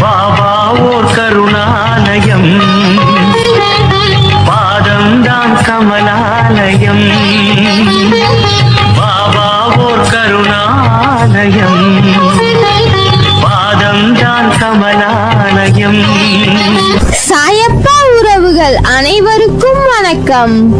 பாபா ஓர் கருணாலயம். பாதம்தான் கமலாலயம். பாபா ஓர் கருணாலயம். பாதம்தான் கமலாலயம். சாயப்பா உறவுகள் அனைவருக்கும் வணக்கம்.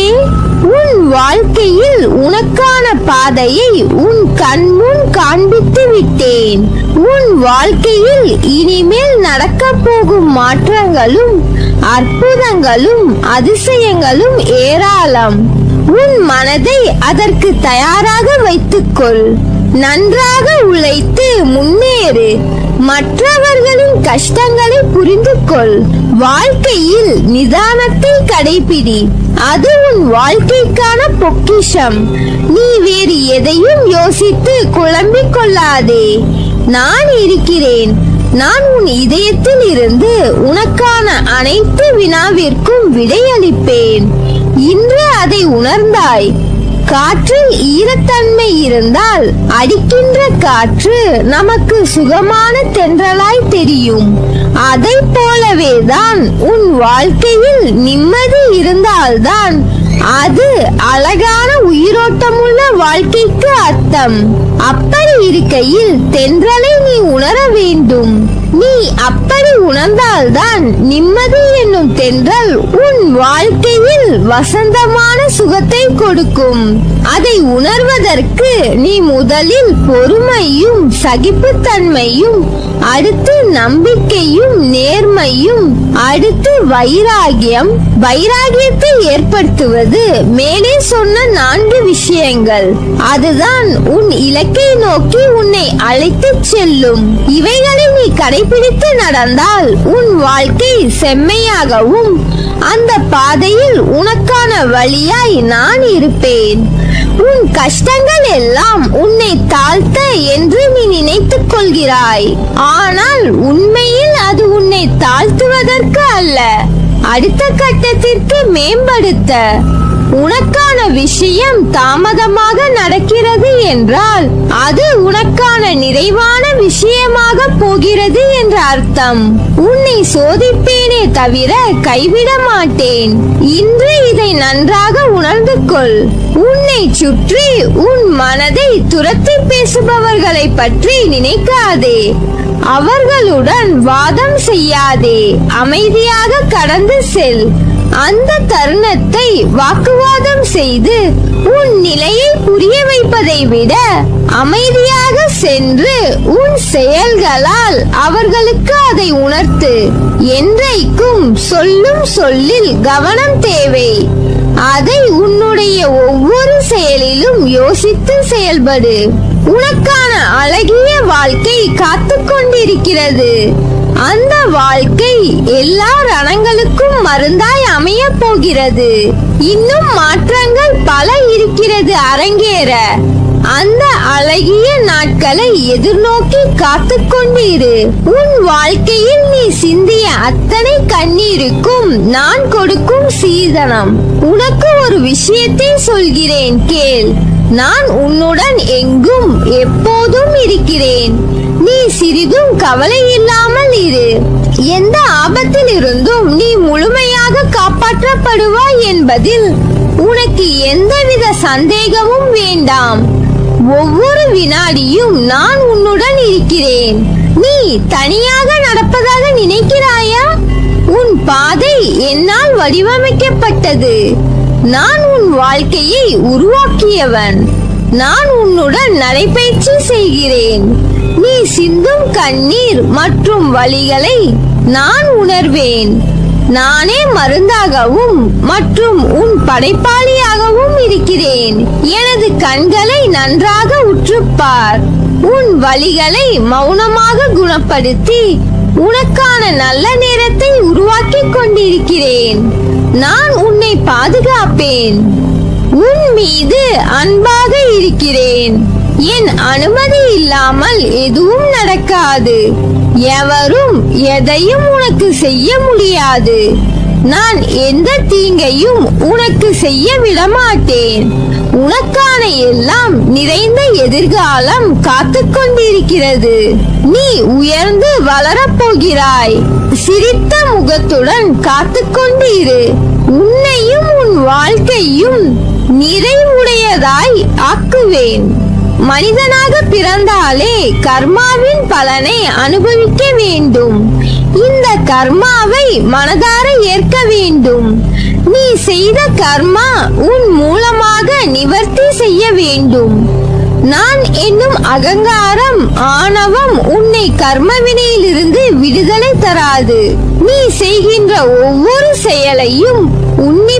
வாழ்க்கையில் உனக்கான பாதையை உன் கண்முன் காண்பித்து விட்டேன். உன் வாழ்க்கையில் இனிமேல் நடக்க போகும் மாற்றங்களும் அற்புதங்களும் அதிசயங்களும் ஏராளம். உன் மனதை அதற்கு தயாராக வைத்துக்கொள். நன்றாக உழைத்து முன்னேறு. மற்றவர்களின் கஷ்டங்களை புரிந்து கொள் வாழ்க்கையில் நிதானத்தை கடைபிடி. அது உன் வாழ்க்கைக்கான பொக்கிஷம். நீ வேறு எதையும் யோசித்து குழம்பிக் கொள்ளாதே நான் இருக்கிறேன். நான் உன் இதயத்தில் இருந்து உனக்கான அனைத்து வினாவிற்கும் விடையளிப்பேன். இன்று அதை உணர்ந்தாய். காற்றில் ஈரத்தன்மை இருந்தால் அடிக்கின்ற காற்று நமக்கு சுகமான தென்றலாய் தெரியும். அதை போலவேதான் உன் வாழ்க்கையில் நிம்மதி இருந்தால்தான் அது அழகான உயிரோட்டமுள்ள வாழ்க்கைக்கு அர்த்தம். அப்படி இருக்கையில் தென்றலை நீ உணர வேண்டும். நீ அப்படி உணர்ந்தால்தான் நிம்மதி என்னும் தென்றல் உன் வாழ்க்கையில் வசந்தமான சுகத்தை கொடுக்கும். அதை உணர்வதற்கு நீ முதலில் பொறுமையும் சகிப்புத்தன்மையும் அடுத்து நம்பிக்கையும் நேர்மையும் அடுத்து வைராகியம் வைராகியத்தை ஏற்படுத்துவது மேலே சொன்ன நான்கு விஷயங்கள். அதுதான் உன் இலக்கை நோக்கி உன்னை அழைத்துச் செல்லும். இவைகளை நீ கடை கடைபிடித்து நடந்தால் உன் வாழ்க்கை செம்மையாகவும் அந்த பாதையில் உனக்கான வழியாய் நான் இருப்பேன். உன் கஷ்டங்கள் எல்லாம் உன்னை தாழ்த்த என்று நீ நினைத்துக் கொள்கிறாய். ஆனால் உண்மையில் அது உன்னை தாழ்த்துவதற்கு அல்ல. அடுத்த கட்டத்திற்கு மேம்படுத்த. உனக்கான விஷயம் தாமதமாக நடக்கிறது என்றால் அது உனக்கான நிறைவான விஷயமாக போகிறது என்ற அர்த்தம். உன்னை சோதிப்பேனே தவிர கைவிட மாட்டேன். இன்று இதை நன்றாக உணர்ந்து கொள். உன்னை சுற்றி உன் மனதை துரத்தி பேசுபவர்களை பற்றி நினைக்காதே. அவர்களுடன் வாதம் செய்யாதே. அமைதியாக கடந்து செல். அந்த தருணத்தை வாக்குவாதம் செய்து உன் நிலையை புரிய வைப்பதை விட அமைதியாக சென்று உன் செயல்களால் அவர்களுக்கு அதை உணர்த்து என்றைக்கும் சொல்லும் சொல்லில் கவனம் தேவை. அதை உன்னுடைய ஒவ்வொரு செயலிலும் யோசித்து செயல்படு. உனக்கான அழகிய வாழ்க்கை காத்து கொண்டிருக்கிறது அந்த வாழ்க்கை எல்லா ரணங்களுக்கும் மருந்தாய் அமைய போகிறது. இன்னும் மாற்றங்கள் பல இருக்கிறது அரங்கேற. அந்த அழகிய நாட்களை எதிர்நோக்கி காத்து கொண்டிரு. உன் வாழ்க்கையில் நீ சிந்திய அத்தனை கண்ணீருக்கும் நான் கொடுக்கும் சீதனம். உனக்கு ஒரு விஷயத்தை சொல்கிறேன் கேள். நான் உன்னுடன் எங்கும் எப்போதும் இருக்கிறேன். நீ சிறிதும் கவலை இல்லாமல் இரு. எந்த ஆபத்தில் இருந்தும் நீ முழுமையாக காப்பாற்றப்படுவாய் என்பதில் உனக்கு எந்தவித சந்தேகமும் வேண்டாம். ஒவ்வொரு வினாடியும் நான் உன்னுடன் இருக்கிறேன். நீ தனியாக நடப்பதாக நினைக்கிறாயா? உன் பாதை என்னால் வடிவமைக்கப்பட்டது. நான் உன் வாழ்க்கையை உருவாக்கியவன். நான் உன்னுடன் நடைபயிற்சி செய்கிறேன். நீ சிந்தும் கண்ணீர் மற்றும் வழிகளை நான் உணர்வேன். நானே மருந்தாகவும் மற்றும் உன் படைப்பாளியாகவும் இருக்கிறேன். எனது கண்களை நன்றாக உற்றுப்பார். உன் வழிகளை மௌனமாக குணப்படுத்தி உனக்கான நல்ல நேரத்தை உருவாக்கிக் கொண்டிருக்கிறேன். நான் உன்னை பாதுகாப்பேன். உன் மீது அன்பாக இருக்கிறேன். என் அனுமதி இல்லாமல் எதுவும் நடக்காது. எவரும் எதையும் உனக்கு செய்ய முடியாது. நான் எந்த தீங்கையும் உனக்கு செய்ய விடமாட்டேன். உனக்கான எல்லாம் நிறைந்த எதிர்காலம் காத்து கொண்டிருக்கிறது நீ உயர்ந்து வளரப்போகிறாய். சிரித்த முகத்துடன் காத்து கொண்டிரு இரு உன்னையும் உன் வாழ்க்கையும் நிறைவுடையதாய் ஆக்குவேன். மனிதனாக பிறந்தாலே கர்மாவின் பலனை அனுபவிக்க வேண்டும். இந்த கர்மாவை மனதார ஏற்க வேண்டும். நீ செய்த கர்மா உன் மூலமாக நிவர்த்தி செய்ய வேண்டும். நான் என்னும் அகங்காரம் ஆணவம் உன்னை கர்மவினையிலிருந்து விடுதலை தராது. நீ செய்கின்ற ஒவ்வொரு செயலையும் உன்னை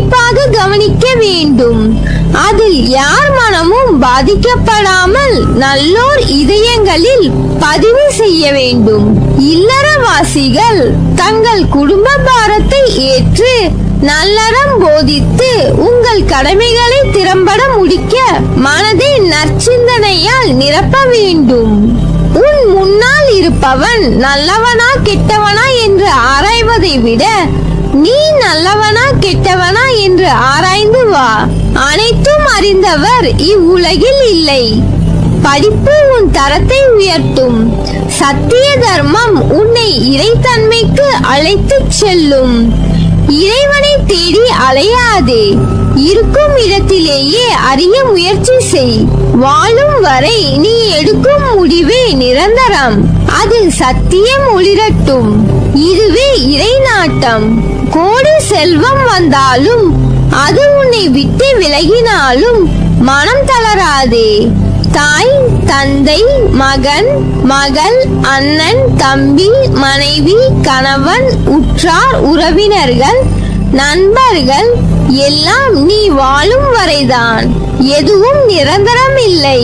கவனிக்க வேண்டும். அதில் யார் மனமும் பாதிக்கப்படாமல் நல்லோர் இதயங்களில் பதிவு செய்ய வேண்டும். இல்லறவாசிகள் தங்கள் குடும்ப பாரத்தை ஏற்று நல்லறம் போதித்து உங்கள் கடமைகளை திறம்பட முடிக்க மனதை நற்சிந்தனையால் நிரப்ப வேண்டும். உன் முன்னால் இருப்பவன் நல்லவனா கெட்டவனா என்று ஆராய்வதை விட நீ நல்லவனா கெட்டவனா என்று ஆராய்ந்து வா. அனைத்தும் அறிந்தவர் இவ்வுலகில் இல்லை. படிப்பு உன் தரத்தை உயர்த்தும். சத்திய தர்மம் உன்னை இறைத்தன்மைக்கு அழைத்துச் செல்லும். இறைவனை தேடி அலையாதே. இருக்கும் இடத்திலேயே அறிய முயற்சி செய். வாழும் வரை நீ எடுக்கும் முடிவே நிரந்தரம். அதில் சத்தியம் ஒளிரட்டும். இதுவே இறை நாட்டம் கோடி செல்வம் வந்தாலும் அது உன்னை விட்டு விலகினாலும் மனம் தளராதே. தாய் தந்தை மகன் மகள் அண்ணன் தம்பி மனைவி கணவன் உற்றார் உறவினர்கள் நண்பர்கள் எல்லாம் நீ வாழும் வரைதான். எதுவும் நிரந்தரம் இல்லை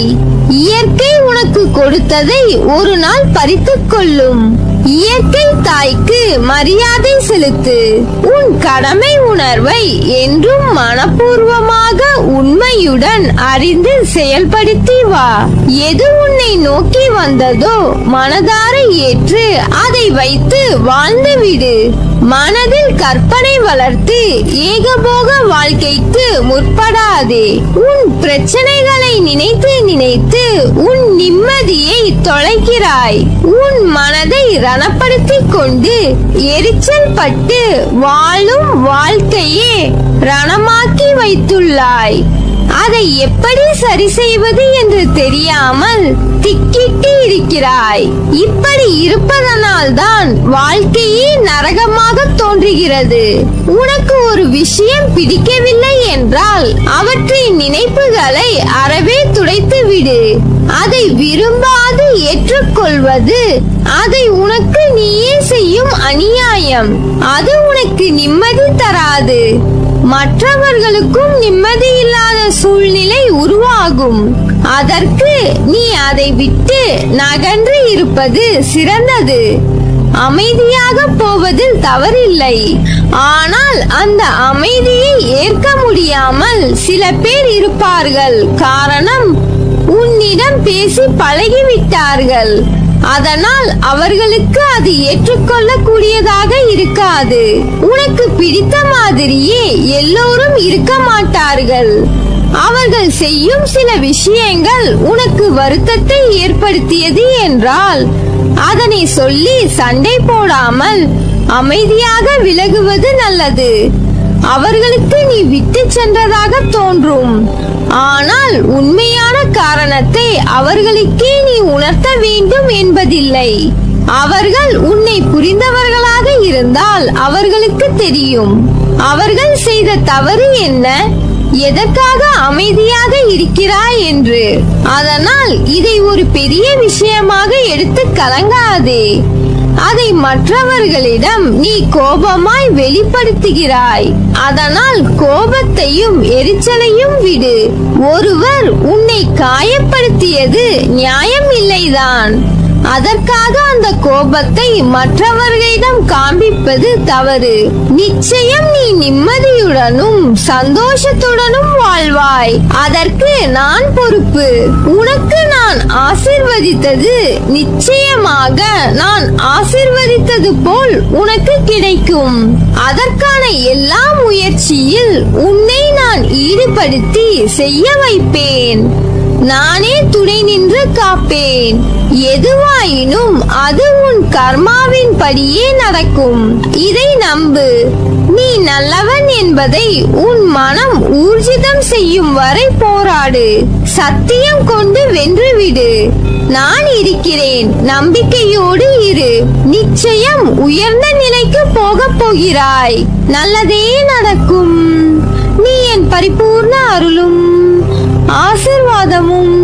இயற்கை உனக்கு கொடுத்ததை ஒரு நாள் பறித்துக் கொள்ளும். இயற்கை தாய்க்கு மரியாதை செலுத்து. உன் கடமை உணர்வை என்றும் மனப்பூர்வமாக உண்மையுடன் அறிந்து செயல்படுத்தி வா. எது உன்னை நோக்கி வந்ததோ மனதார ஏற்று அதை வைத்து வாழ்ந்துவிடு. மனதில் கற்பனை வளர்த்து ஏகபோக வாழ்க்கைக்கு முற்படாதே. உன் பிரச்சனைகளை நினைத்து நினைத்து உன் நிம்மதியை தொலைக்கிறாய். உன் மனதை ரணப்படுத்திக் கொண்டு எரிச்சல் பட்டு வாழும் வாழ்க்கையே ரணமாக்கி வைத்துள்ளாய். அதை எப்படி சரி செய்வது என்று தெரியாமல் திக்கிட்டு இருக்கிறாய். இப்படி இருப்பதனால் தான் வாழ்க்கையே நரகமாக தோன்றுகிறது. உனக்கு ஒரு விஷயம் பிடிக்கவில்லை என்றால் அவற்றின் நினைப்புகளை அறவே துடைத்து விடு. அதை விரும்பாது ஏற்றுக்கொள்வது அதை உனக்கு நீயே செய்யும் அநியாயம். அது உனக்கு நிம்மதி தராது. மற்றவர்களுக்கும் நிம்மதி இல்லாத சூழ்நிலை உருவாகும். அதற்கு நீ அதை விட்டு நகன்று இருப்பது சிறந்தது. அமைதியாக போவதில் தவறில்லை. ஆனால் அந்த அமைதியை ஏற்க முடியாமல் சில பேர் இருப்பார்கள். காரணம் உன்னிடம் பேசி பழகிவிட்டார்கள். அதனால் அவர்களுக்கு அது ஏற்றுக்கொள்ள கூடியதாக இருக்காது. உனக்கு பிடித்த மாதிரியே எல்லோரும் இருக்க மாட்டார்கள். அவர்கள் செய்யும் சில விஷயங்கள் உனக்கு வருத்தத்தை ஏற்படுத்தியது என்றால் அதனை சொல்லி சண்டை போடாமல் அமைதியாக விலகுவது நல்லது. அவர்களுக்கு நீ விட்டு சென்றதாக தோன்றும். ஆனால் உண்மையான காரணத்தை அவர்களுக்கே நீ உணர்த்த வேண்டும் என்பதில்லை. அவர்கள் உன்னை புரிந்தவர்களாக இருந்தால் அவர்களுக்கு தெரியும். அவர்கள் செய்த தவறு என்ன? எதற்காக அமைதியாக இருக்கிறாய் என்று. அதனால் இதை ஒரு பெரிய விஷயமாக எடுத்து கலங்காதே. அதை மற்றவர்களிடம் நீ கோபமாய் வெளிப்படுத்துகிறாய். அதனால் கோபத்தையும் எரிச்சலையும் விடு. ஒருவர் உன்னை காயப்படுத்தியது நியாயம் இல்லைதான் அதற்காக அந்த கோபத்தை மற்றவர்களிடம் காண்பிப்பது தவறு. நிச்சயம் நீ நிம்மதியுடனும் சந்தோஷத்துடனும் வாழ்வாய். அதற்கு நான் பொறுப்பு. உனக்கு நான் ஆசிர்வதித்தது நிச்சயமாக நான் ஆசிர்வதித்தது போல் உனக்கு கிடைக்கும். அதற்கான எல்லா முயற்சியில் உன்னை நான் ஈடுபடுத்தி செய்ய வைப்பேன். நானே துணை நின்று காப்பேன். எதுவாயினும் அது உன் கர்மாவின் படியே நடக்கும். இதை நம்பு. நீ நல்லவன் என்பதை உன் மனம் ஊர்ஜிதம் செய்யும் வரை போராடு. சத்தியம் கொண்டு வென்றுவிடு. நான் இருக்கிறேன். நம்பிக்கையோடு இரு. நிச்சயம் உயர்ந்த நிலைக்கு போகப் போகிறாய். நல்லதே நடக்கும். நீ என் பரிபூர்ண அருளும். ஆசிர்வாதமும்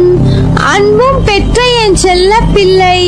அன்பும் பெற்ற என் செல்ல பிள்ளை